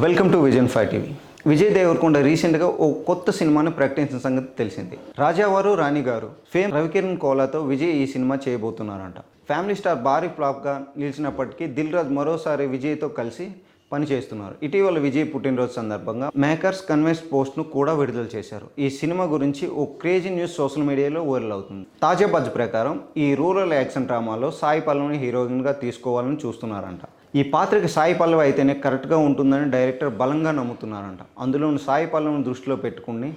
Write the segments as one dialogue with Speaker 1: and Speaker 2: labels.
Speaker 1: Welcome to Vision five TV. Vijay Deverakonda రీసెంట్గా ఓ కొత్త సినిమాను ప్రకటించిన సంగతి తెలిసింది. రాజావారు రాణి గారు ఫేమ్ రవికిరణ్ కోలాతో విజయ్ ఈ సినిమా చేయబోతున్నారంట. ఫ్యామిలీ స్టార్ భారీ ఫ్లాప్గా నిలిచినప్పటికీ దిల్ రాజ్ మరోసారి విజయ్తో కలిసి పనిచేస్తున్నారు ఇటీవల విజయ్ పుట్టినరోజు సందర్భంగా మేకర్స్ కన్వెన్స్ పోస్ట్ను కూడా విడుదల చేశారు. ఈ సినిమా గురించి ఓ క్రేజీ న్యూస్ సోషల్ మీడియాలో వైరల్ అవుతుంది. తాజా బజ్ ప్రకారం ఈ రూరల్ యాక్షన్ డ్రామాలో సాయి పల్లవిని హీరోయిన్గా తీసుకోవాలని చూస్తున్నారంట. ఈ పాత్రకి సాయి పల్లవ అయితేనే కరెక్ట్గా ఉంటుందని డైరెక్టర్ బలంగా నమ్ముతున్నారంట. అందులో సాయి పల్లవను దృష్టిలో పెట్టుకుని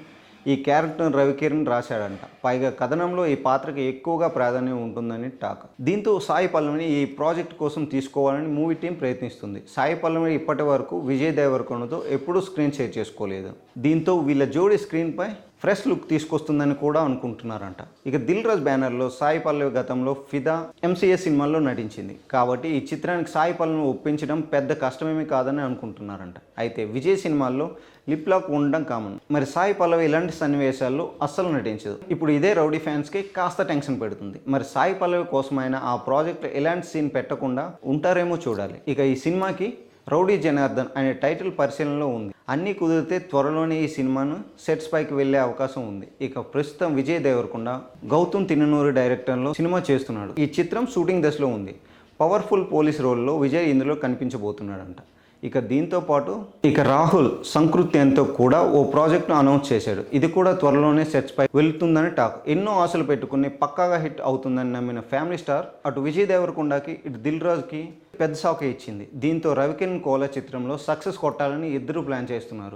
Speaker 1: ఈ క్యారెక్టర్ రవికిరణ్ రాశాడంట. పైగా కథనంలో ఈ పాత్రకి ఎక్కువగా ప్రాధాన్యం ఉంటుందని టాక్. దీంతో సాయి పల్లవిని ఈ ప్రాజెక్ట్ కోసం తీసుకోవాలని మూవీ టీం ప్రయత్నిస్తుంది. సాయి పల్లవి ఇప్పటి వరకు విజయ్ దేవరకొండతో ఎప్పుడూ స్క్రీన్ షేర్ చేసుకోలేదు. దీంతో వీళ్ళ జోడీ స్క్రీన్పై ఫ్రెష్ లుక్ తీసుకొస్తుందని కూడా అనుకుంటున్నారంట. ఇక దిల్ రాజ్ బ్యానర్లో సాయి పల్లవి గతంలో ఫిదా ఎంసీఏ సినిమాల్లో నటించింది. కాబట్టి ఈ చిత్రానికి సాయి పల్లవిని ఒప్పించడం పెద్ద కష్టమేమీ కాదని అనుకుంటున్నారంట. అయితే విజయ్ సినిమాల్లో లిప్ లాక్ ఉండడం కామన్. మరి సాయి పల్లవి ఇలాంటి సన్నివేశాల్లో అస్సలు నటించదు. ఇప్పుడు ఇదే రౌడీ ఫ్యాన్స్కి కాస్త టెన్షన్ పెడుతుంది. మరి సాయి పల్లవి కోసమైనా ఆ ప్రాజెక్ట్ ఎలాంటి సీన్ పెట్టకుండా ఉంటారేమో చూడాలి. ఇక ఈ సినిమాకి రౌడీ జనార్దన్ అనే టైటిల్ పరిశీలనలో ఉంది. అన్నీ కుదిరితే త్వరలోనే ఈ సినిమాను సెట్స్ పైకి వెళ్ళే అవకాశం ఉంది. ఇక ప్రస్తుతం విజయ్ దేవరకొండ గౌతమ్ తిన్ననూరి డైరెక్టర్లో సినిమా చేస్తున్నాడు. ఈ చిత్రం షూటింగ్ దశలో ఉంది. పవర్ఫుల్ పోలీస్ రోల్లో విజయ్ ఇందులో కనిపించబోతున్నాడంట. ఇక దీంతో పాటు ఇక రాహుల్ సంకృత్యంతో కూడా ఓ ప్రాజెక్ట్ను అనౌన్స్ చేశాడు. ఇది కూడా త్వరలోనే సెట్స్ పై వెళ్తుందని టాక్. ఎన్నో ఆశలు పెట్టుకుని పక్కాగా హిట్ అవుతుందని నమ్మిన ఫ్యామిలీ స్టార్ అటు విజయ్ దేవరకొండకి ఇటు దిల్ రాజుకి పెద్ద షాకే ఇచ్చింది. దీంతో రవికిరణ్ కోలా చిత్రంలో సక్సెస్ కొట్టాలని ఇద్దరు ప్లాన్ చేస్తున్నారు.